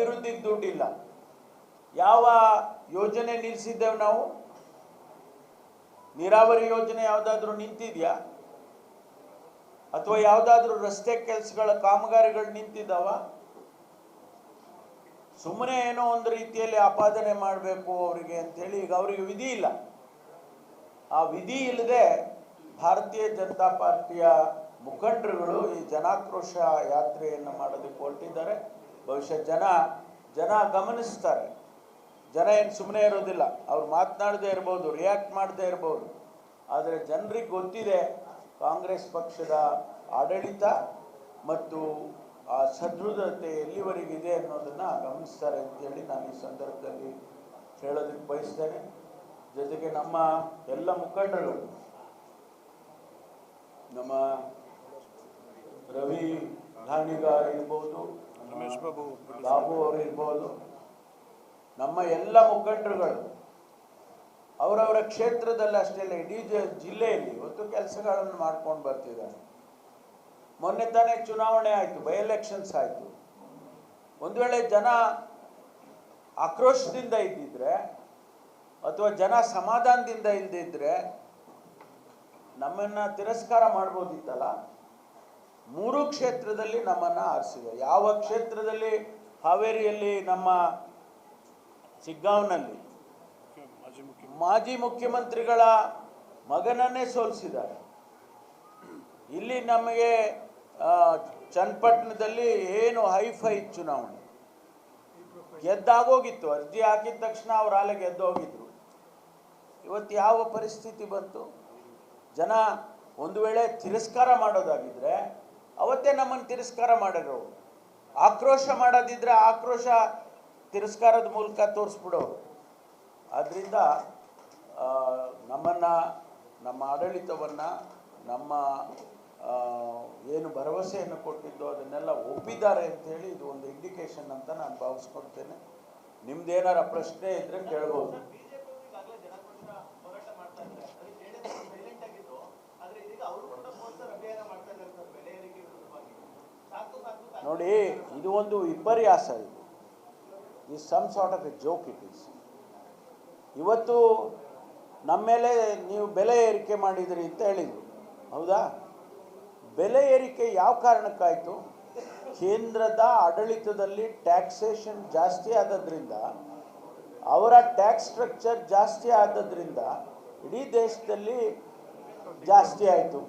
ಅಭಿವೃದ್ಧಿಗೆ ದುಡ್ಡಿಲ್ಲ. ಯಾವ ಯೋಜನೆ ನಿಲ್ಲಿಸಿದ್ದೇವೆ ನಾವು? ನೀರಾವರಿ ಯೋಜನೆ ಯಾವುದಾದ್ರೂ ನಿಂತಿದೆಯಾ? ಅಥವಾ ಯಾವುದಾದ್ರೂ ರಸ್ತೆ ಕೆಲಸಗಳ ಕಾಮಗಾರಿಗಳು ನಿಂತಿದ್ದಾವ? ಸುಮ್ಮನೆ ಏನೋ ಒಂದು ರೀತಿಯಲ್ಲಿ ಆಪಾದನೆ ಮಾಡಬೇಕು ಅವರಿಗೆ ಅಂತೇಳಿ ಈಗ ಅವರಿಗೆ ವಿಧಿ ಇಲ್ಲ. ಆ ವಿಧಿ ಇಲ್ಲದೆ ಭಾರತೀಯ ಜನತಾ ಪಾರ್ಟಿಯ ಮುಖಂಡರುಗಳು ಈ ಜನಾಕ್ರೋಶ ಯಾತ್ರೆಯನ್ನು ಮಾಡೋದಕ್ಕೆ ಹೊರಟಿದ್ದಾರೆ. ಬಹುಶಃ ಜನ ಜನ ಗಮನಿಸ್ತಾರೆ. ಜನ ಏನು ಸುಮ್ಮನೆ ಇರೋದಿಲ್ಲ. ಅವ್ರು ಮಾತನಾಡದೇ ಇರ್ಬೋದು ರಿಯಾಕ್ಟ್ ಮಾಡದೇ ಇರ್ಬೋದು. ಆದರೆ ಜನರಿಗೆ ಗೊತ್ತಿದೆ, ಕಾಂಗ್ರೆಸ್ ಪಕ್ಷದ ಆಡಳಿತ ಮತ್ತು ಆ ಸದೃಢತೆ ಎಲ್ಲಿವರೆಗಿದೆ ಅನ್ನೋದನ್ನು ಗಮನಿಸ್ತಾರೆ ಅಂತೇಳಿ ನಾನು ಈ ಸಂದರ್ಭದಲ್ಲಿ ಹೇಳೋದಕ್ಕೆ ಬಯಸ್ತೇನೆ. ಜೊತೆಗೆ ನಮ್ಮ ಎಲ್ಲ ಮುಖಂಡರು, ನಮ್ಮ ರವಿ ಧಾಣಿಗಾರ್ ಇರ್ಬೋದು ರಮೇಶ್ ಬಾಬು ಅವರು ಇರ್ಬೋದು. ನಮ್ಮ ಎಲ್ಲ ಮುಖಂಡರುಗಳು, ಅವರವರ ಕ್ಷೇತ್ರದಲ್ಲಿ ಅಷ್ಟೇ ಅಲ್ಲ ಇಡೀ ಜಿಲ್ಲೆಯಲ್ಲಿ ಒಂದು ಕೆಲಸಗಳನ್ನು ಮಾಡ್ಕೊಂಡು ಬರ್ತಿದ್ದಾರೆ. ಮೊನ್ನೆ ತಾನೇ ಚುನಾವಣೆ ಆಯಿತು, ಬೈ ಎಲೆಕ್ಷನ್ಸ್ ಆಯಿತು. ಒಂದು ವೇಳೆ ಜನ ಆಕ್ರೋಶದಿಂದ ಇದ್ದಿದ್ರೆ ಅಥವಾ ಜನ ಸಮಾಧಾನದಿಂದ ಇಲ್ದಿದ್ರೆ ನಮ್ಮನ್ನ ತಿರಸ್ಕಾರ ಮಾಡ್ಬೋದಿತ್ತಲ್ಲ ಮೂರು ಕ್ಷೇತ್ರದಲ್ಲಿ ನಮ್ಮನ್ನು ಆರಿಸಿದೆ. ಯಾವ ಕ್ಷೇತ್ರದಲ್ಲಿ? ಹಾವೇರಿಯಲ್ಲಿ ನಮ್ಮ ಸಿಗ್ಗಾಂವ್ನಲ್ಲಿ ಮಾಜಿ ಮುಖ್ಯ ಮಾಜಿ ಮುಖ್ಯಮಂತ್ರಿಗಳ ಮಗನನ್ನೇ ಸೋಲಿಸಿದ್ದಾರೆ. ಇಲ್ಲಿ ನಮಗೆ ಚನ್ನಪಟ್ಟಣದಲ್ಲಿ ಏನು ಹೈಫೈ ಚುನಾವಣೆ? ಗೆದ್ದಾಗೋಗಿತ್ತು. ಅರ್ಜಿ ಹಾಕಿದ ತಕ್ಷಣ ಅವ್ರು ಆಲೆ ಗೆದ್ದೋಗಿದ್ರು. ಇವತ್ತು ಯಾವ ಪರಿಸ್ಥಿತಿ ಬಂತು? ಜನ ಒಂದು ವೇಳೆ ತಿರಸ್ಕಾರ ಮಾಡೋದಾಗಿದ್ರೆ ಅವತ್ತೇ ನಮ್ಮನ್ನು ತಿರಸ್ಕಾರ ಮಾಡಿದ್ರು. ಆಕ್ರೋಶ ಮಾಡೋದಿದ್ರೆ ಆಕ್ರೋಶ ತಿರಸ್ಕಾರದ ಮೂಲಕ ತೋರಿಸ್ಬಿಡೋರು ಆದ್ದರಿಂದ ನಮ್ಮನ್ನು, ನಮ್ಮ ಆಡಳಿತವನ್ನು, ನಮ್ಮ ಏನು ಭರವಸೆಯನ್ನು ಕೊಟ್ಟಿದ್ದು ಅದನ್ನೆಲ್ಲ ಒಪ್ಪಿದ್ದಾರೆ ಅಂತೇಳಿ ಇದು ಒಂದು ಇಂಡಿಕೇಶನ್ ಅಂತ ನಾನು ಭಾವಿಸ್ಕೊಳ್ತೇನೆ. ನಿಮ್ದೇನಾರ ಪ್ರಶ್ನೆ ಇದ್ರೆ ಕೇಳ್ಬೋದು ಈಗಾಗಲೇ ಜನಪಕ್ಷ ಹೋರಾಟ ಮಾಡ್ತಾ ಇದ್ದಾರೆ ಅದೇ ಜೆಡಿಎಸ್ ಸೈಲೆಂಟ್ ಆಗಿತ್ತು ಆದ್ರೆ ಇದೀಗ ಅವರು ಕೂಡ ಪೋಸ್ಟರ್ ಅಭಿಯಾನ ಮಾಡ್ತಾ ಇದ್ದಾರೆ ಸರ್ ಬೆಲೆ ಏರಿಕೆ ವಿರುದ್ಧವಾಗಿ ಸಾಕು ಸಾಕು ಸಾಕು ನೋಡಿ, ಇದು ಒಂದು ವಿಪರ್ಯಾಸ ಇದು. ಈ some sort of a joke it is ಇವತ್ತು ನಮ್ಮ ಮೇಲೆ ನೀವು ಬೆಲೆ ಏರಿಕೆ ಮಾಡಿದ್ರಿ ಅಂತ ಹೇಳಿದರು. ಹೌದಾ? ಬೆಲೆ ಏರಿಕೆ ಯಾವ ಕಾರಣಕ್ಕಾಯಿತು? ಕೇಂದ್ರದ ಆಡಳಿತದಲ್ಲಿ ಟ್ಯಾಕ್ಸೇಷನ್ ಜಾಸ್ತಿ ಆದದ್ರಿಂದ, ಅವರ ಟ್ಯಾಕ್ಸ್ ಸ್ಟ್ರಕ್ಚರ್ ಜಾಸ್ತಿ ಆದದ್ರಿಂದ ಇಡೀ ದೇಶದಲ್ಲಿ ಜಾಸ್ತಿ ಆಯಿತು.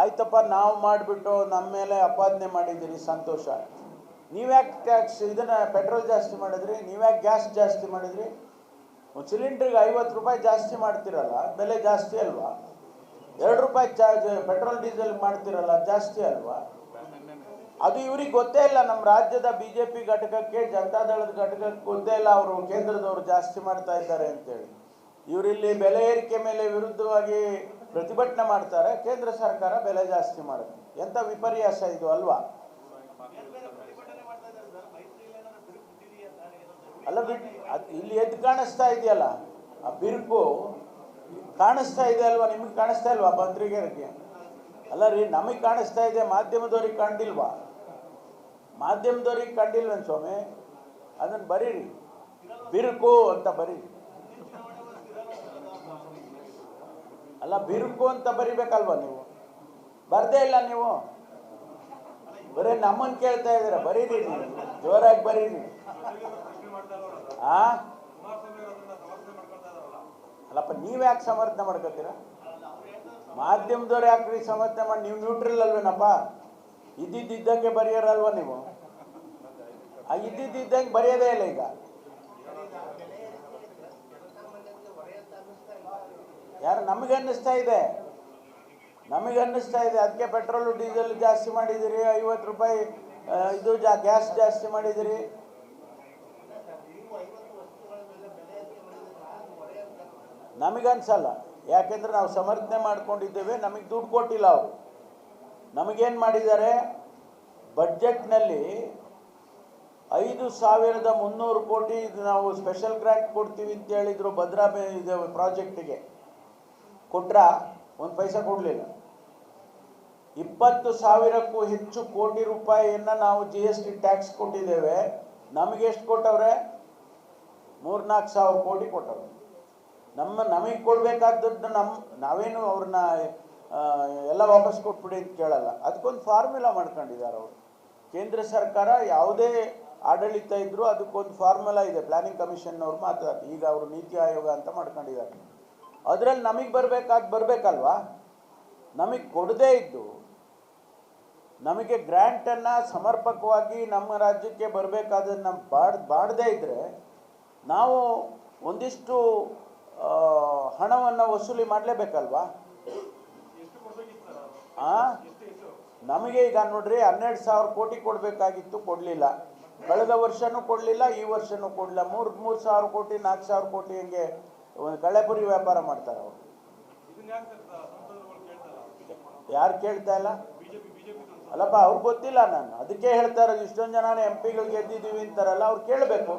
ಆಯ್ತಪ್ಪ, ನಾವು ಮಾಡಿಬಿಟ್ಟು ನಮ್ಮ ಮೇಲೆ ಅಪಾದನೆ ಮಾಡಿದ್ದೀರಿ, ಸಂತೋಷ. ನೀವ್ಯಾಕೆ ಟ್ಯಾಕ್ಸ್, ಇದನ್ನು ಪೆಟ್ರೋಲ್ ಜಾಸ್ತಿ ಮಾಡಿದ್ರಿ ನೀವ್ಯಾಕೆ ಗ್ಯಾಸ್ ಜಾಸ್ತಿ ಮಾಡಿದ್ರಿ? ಒಂದು ಸಿಲಿಂಡ್ರಿಗೆ ಐವತ್ತು ರೂಪಾಯಿ ಜಾಸ್ತಿ ಮಾಡ್ತಿರಲ್ಲ, ಬೆಲೆ ಜಾಸ್ತಿ ಅಲ್ವಾ? ಎರಡು ರೂಪಾಯಿ ಚಾರ್ಜ್ ಪೆಟ್ರೋಲ್, ಡೀಸೆಲ್ ಮಾಡ್ತಿರಲ್ಲ, ಜಾಸ್ತಿ ಅಲ್ವಾ? ಅದು ಇವ್ರಿಗೆ ಗೊತ್ತೇ ಇಲ್ಲ, ನಮ್ಮ ರಾಜ್ಯದ ಬಿ ಜೆ ಪಿ ಘಟಕಕ್ಕೆ ಜನತಾದಳದ ಘಟಕಕ್ಕೆ ಗೊತ್ತೇ ಇಲ್ಲ, ಅವರು ಕೇಂದ್ರದವರು ಜಾಸ್ತಿ ಮಾಡ್ತಾ ಇದ್ದಾರೆ ಅಂತೇಳಿ. ಇವರಿಲ್ಲಿ ಬೆಲೆ ಏರಿಕೆ ಮೇಲೆ ವಿರುದ್ಧವಾಗಿ ಪ್ರತಿಭಟನೆ ಮಾಡ್ತಾರೆ, ಕೇಂದ್ರ ಸರ್ಕಾರ ಬೆಲೆ ಜಾಸ್ತಿ ಮಾಡುತ್ತೆ. ಎಂಥ ವಿಪರ್ಯಾಸ ಇದು ಅಲ್ವಾ? ಅಲ್ಲ ಇಲ್ಲಿ ಎದ್ದು ಕಾಣಿಸ್ತಾ ಇದೆಯಲ್ಲ, ಆ ಬಿರುಕು ಕಾಣಿಸ್ತಾ ಇದೆ ಅಲ್ವಾ? ನಿಮಗೆ ಕಾಣಿಸ್ತಾ ಇಲ್ವಾ ಪತ್ರಿಕೆಯರಿಗೆ ಅಲ್ಲ ರೀ, ನಮಗೆ ಕಾಣಿಸ್ತಾ ಇದೆ, ಮಾಧ್ಯಮದವ್ರಿಗೆ ಕಂಡಿಲ್ವಾ? ಮಾಧ್ಯಮದವ್ರಿಗೆ ಕಂಡಿಲ್ವೇನು ಸ್ವಾಮಿ? ಅದನ್ನು ಬರೀರಿ. ಬಿರುಕು ಅಂತ ಬರೀರಿ. ಅಲ್ಲ ಬಿರುಕು ಅಂತ ಬರಿಬೇಕಲ್ವಾ ನೀವು? ಬರ್ದೇ ಇಲ್ಲ ನೀವು? ಬರೀ ನಮ್ಮನ್ನು ಕೇಳ್ತಾ ಇದ್ದೀರಾ, ಬರೀರಿ ನೀವು. ಜೋರಾಗಿ ಬರೀರಿ. ಆ? ಅಲ್ಲಪ್ಪ, ನೀವು ಯಾಕೆ ಸಮರ್ಥನೆ ಮಾಡ್ಕೋತೀರ? ಮಾಧ್ಯಮದವ್ರು ಯಾಕ್ರಿ ಸಮರ್ಥನೆ ಮಾಡಿ, ನೀವು ನ್ಯೂಟ್ರಲ್ ಅಲ್ವೇನಪ್ಪ? ಇದ್ದಿದ್ದಂಗೆ ಬರೆಯೋರಲ್ವ ನೀವು? ಇದ್ದಿದ್ದಂಗೆ ಬರೆಯೋದೇ ಇಲ್ಲ ಈಗ. ಯಾರು ನಮಗೆ ಅನ್ನಿಸ್ತಾ ಇದೆ? ನಮಗೆ ಅನ್ನಿಸ್ತಾ ಇದೆ. ಅದಕ್ಕೆ ಪೆಟ್ರೋಲು, ಡೀಸೆಲ್ ಜಾಸ್ತಿ ಮಾಡಿದಿರಿ ಐವತ್ತು ರೂಪಾಯಿ ಇದು ಜಾ, ಗ್ಯಾಸ್ ಜಾಸ್ತಿ ಮಾಡಿದಿರಿ ನಮಗನ್ಸಲ್ಲ ಯಾಕೆಂದ್ರೆ ನಾವು ಸಮರ್ಥನೆ ಮಾಡ್ಕೊಂಡಿದ್ದೇವೆ. ನಮಗೆ ದುಡ್ಡು ಕೊಟ್ಟಿಲ್ಲ ಅವರು. ನಮಗೇನು ಮಾಡಿದ್ದಾರೆ? ಬಡ್ಜೆಟ್ನಲ್ಲಿ ಐದು ಸಾವಿರದ ಮುನ್ನೂರು ಕೋಟಿ ನಾವು ಸ್ಪೆಷಲ್ ಗ್ರ್ಯಾಂಟ್ ಕೊಡ್ತೀವಿ ಅಂತ ಹೇಳಿದರು ಭದ್ರಾ ಇದು ಪ್ರಾಜೆಕ್ಟಿಗೆ. ಕೊಟ್ರ ಒಂದು ಪೈಸೆ ಕೊಡಲಿಲ್ಲ. ಇಪ್ಪತ್ತು ಸಾವಿರಕ್ಕೂ ಹೆಚ್ಚು ಕೋಟಿ ರೂಪಾಯಿಯನ್ನು ನಾವು ಜಿ ಎಸ್ ಟಿ ಟ್ಯಾಕ್ಸ್ ಕೊಟ್ಟಿದ್ದೇವೆ. ನಮಗೆ ಎಷ್ಟು ಕೊಟ್ಟವ್ರೆ? ಮೂರ್ನಾಲ್ಕು ಸಾವಿರ ಕೋಟಿ ಕೊಟ್ಟವ್ರೆ. ನಮ್ಮ, ನಮಗೆ ಕೊಡಬೇಕಾದದ್ದು ನಮ್ಮ ನಾವೇನು ಅವ್ರನ್ನ ಎಲ್ಲ ವಾಪಸ್ ಕೊಟ್ಬಿಡಿ ಅಂತ ಕೇಳಲ್ಲ. ಅದಕ್ಕೊಂದು ಫಾರ್ಮುಲಾ ಮಾಡ್ಕೊಂಡಿದ್ದಾರೆ ಅವರು. ಕೇಂದ್ರ ಸರ್ಕಾರ ಯಾವುದೇ ಆಡಳಿತ ಇದ್ದರೂ ಅದಕ್ಕೊಂದು ಫಾರ್ಮುಲಾ ಇದೆ. ಪ್ಲಾನಿಂಗ್ ಕಮಿಷನ್ನವ್ರು ಮಾತಾಡ್ತಾರೆ. ಈಗ ಅವರು ನೀತಿ ಆಯೋಗ ಅಂತ ಮಾಡ್ಕೊಂಡಿದ್ದಾರೆ. ಅದರಲ್ಲಿ ನಮಗೆ ಬರಬೇಕಾದ್ ಬರಬೇಕಲ್ವಾ? ನಮಗೆ ಕೊಡದೇ ಇದ್ದು, ನಮಗೆ ಗ್ರ್ಯಾಂಟನ್ನು ಸಮರ್ಪಕವಾಗಿ ನಮ್ಮ ರಾಜ್ಯಕ್ಕೆ ಬರಬೇಕಾದನ್ನು ಬಾಡ್, ಬಾಡದೇ ಇದ್ದರೆ ನಾವು ಒಂದಿಷ್ಟು ಹಣವನ್ನು ವಸೂಲಿ ಮಾಡಲೇಬೇಕಲ್ವಾ? ಹಾಂ ನಮಗೆ ಈಗ ನೋಡ್ರಿ ಹನ್ನೆರಡು ಸಾವಿರ ಕೋಟಿ ಕೊಡಬೇಕಾಗಿತ್ತು, ಕೊಡಲಿಲ್ಲ. ಕಳೆದ ವರ್ಷನೂ ಕೊಡಲಿಲ್ಲ, ಈ ವರ್ಷನೂ ಕೊಡಲಿಲ್ಲ. ಮೂರು ಮೂರು ಸಾವಿರ ಕೋಟಿ, ನಾಲ್ಕು ಸಾವಿರ ಕೋಟಿ ಹಂಗೆ ಒಂದು ಕಳ್ಳೆಪುರಿ ವ್ಯಾಪಾರ ಮಾಡ್ತಾರೆ ಅವರು. ಯಾರು ಕೇಳ್ತಾ ಇಲ್ಲ? ಅಲ್ಲಪ್ಪ ಅವ್ರು ಗೊತ್ತಿಲ್ಲ ನಾನು. ಅದಕ್ಕೆ ಹೇಳ್ತಾ ಇರೋದು ಇಷ್ಟೊಂದು ಜನ ಎಂ ಪಿಗಳು ಗೆದ್ದಿದ್ದೀವಿ ಅಂತಾರಲ್ಲ ಅವ್ರು ಕೇಳಬೇಕು.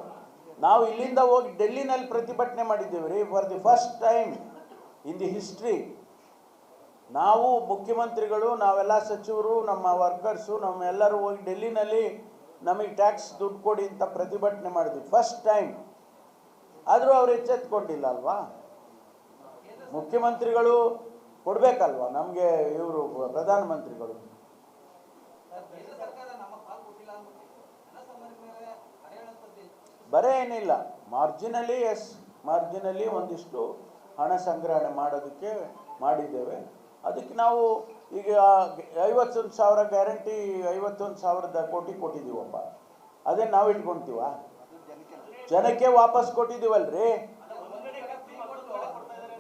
ನಾವು ಇಲ್ಲಿಂದ ಹೋಗಿ ಡೆಲ್ಲಿನಲ್ಲಿ ಪ್ರತಿಭಟನೆ ಮಾಡಿದ್ದೀವಿ ರೀ for the first time in the history ನಾವು ಮುಖ್ಯಮಂತ್ರಿಗಳು ನಾವೆಲ್ಲ ಸಚಿವರು ನಮ್ಮ ವರ್ಕರ್ಸು ನಮ್ಮೆಲ್ಲರೂ ಹೋಗಿ ಡೆಲ್ಲಿನಲ್ಲಿ ನಮಗೆ ಟ್ಯಾಕ್ಸ್ ದುಡ್ಡು ಕೊಡಿ ಅಂತ ಪ್ರತಿಭಟನೆ ಮಾಡಿದ್ವಿ. ಫಸ್ಟ್ ಟೈಮ್ ಆದರೂ ಅವರು ಎಚ್ಚೆತ್ಕೊಂಡಿಲ್ಲ ಅಲ್ವಾ ಮುಖ್ಯಮಂತ್ರಿಗಳು ಕೊಡಬೇಕಲ್ವಾ? ನಮಗೆ ಇವರು ಪ್ರಧಾನಮಂತ್ರಿಗಳು. ಬರೇ ಏನಿಲ್ಲ. ಮಾರ್ಜಿನಲಿ, ಎಸ್ ಮಾರ್ಜಿನಲ್ಲಿ ಒಂದಿಷ್ಟು ಹಣ ಸಂಗ್ರಹಣೆ ಮಾಡೋದಕ್ಕೆ ಮಾಡಿದ್ದೇವೆ. ಅದಕ್ಕೆ ನಾವು ಈಗ ಐವತ್ತೊಂದು ಸಾವಿರ ಗ್ಯಾರಂಟಿ, ಐವತ್ತೊಂದು ಸಾವಿರದ ಕೋಟಿ ಕೊಟ್ಟಿದ್ದೀವಪ್ಪ. ಅದೇ ನಾವು ಇಟ್ಕೊಳ್ತೀವ ಜನಕ್ಕೆ ವಾಪಸ್ ಕೊಟ್ಟಿದ್ದೀವಲ್ರಿ?